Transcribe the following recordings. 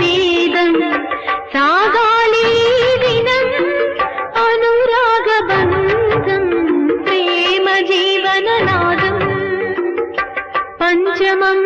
వేదం సాగాలి దినం అనురాగబంధం ప్రేమ జీవననాదం పంచమం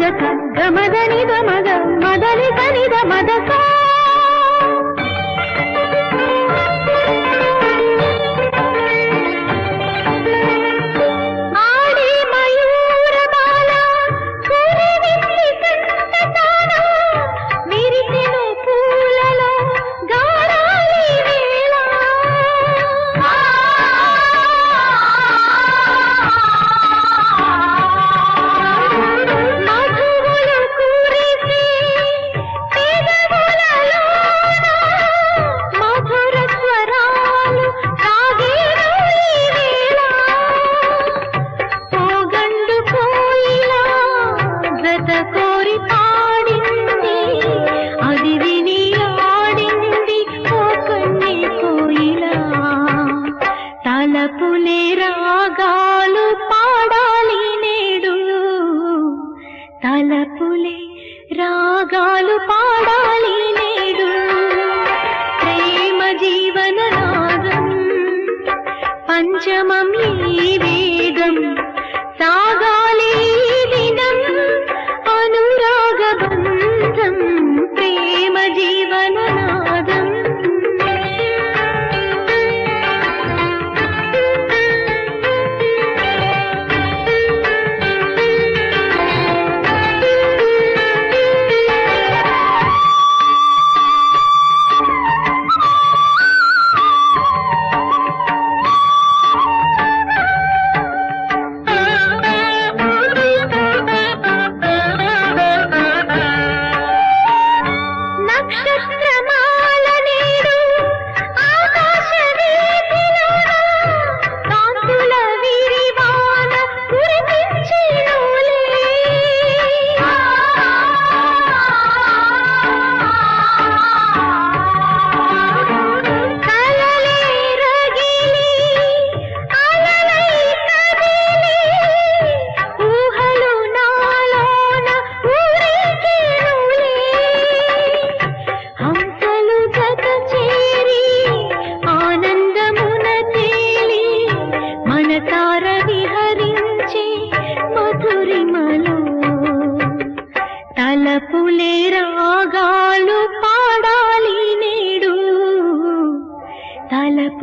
మగ గమగ నిద మగ మదని కనిద మద కా అలపులే రాగాలు పాడాలి నేడు. ప్రేమ జీవన రాగం పంచమం ఈ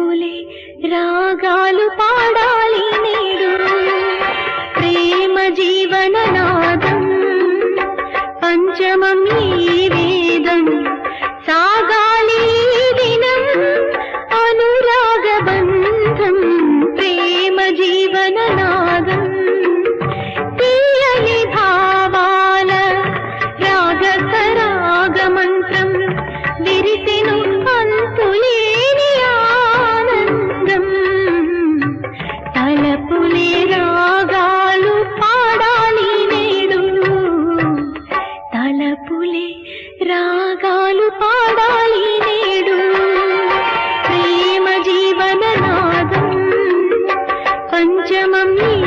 పూలే రాగాలు పాడాలి. ప్రపంచమన్నీ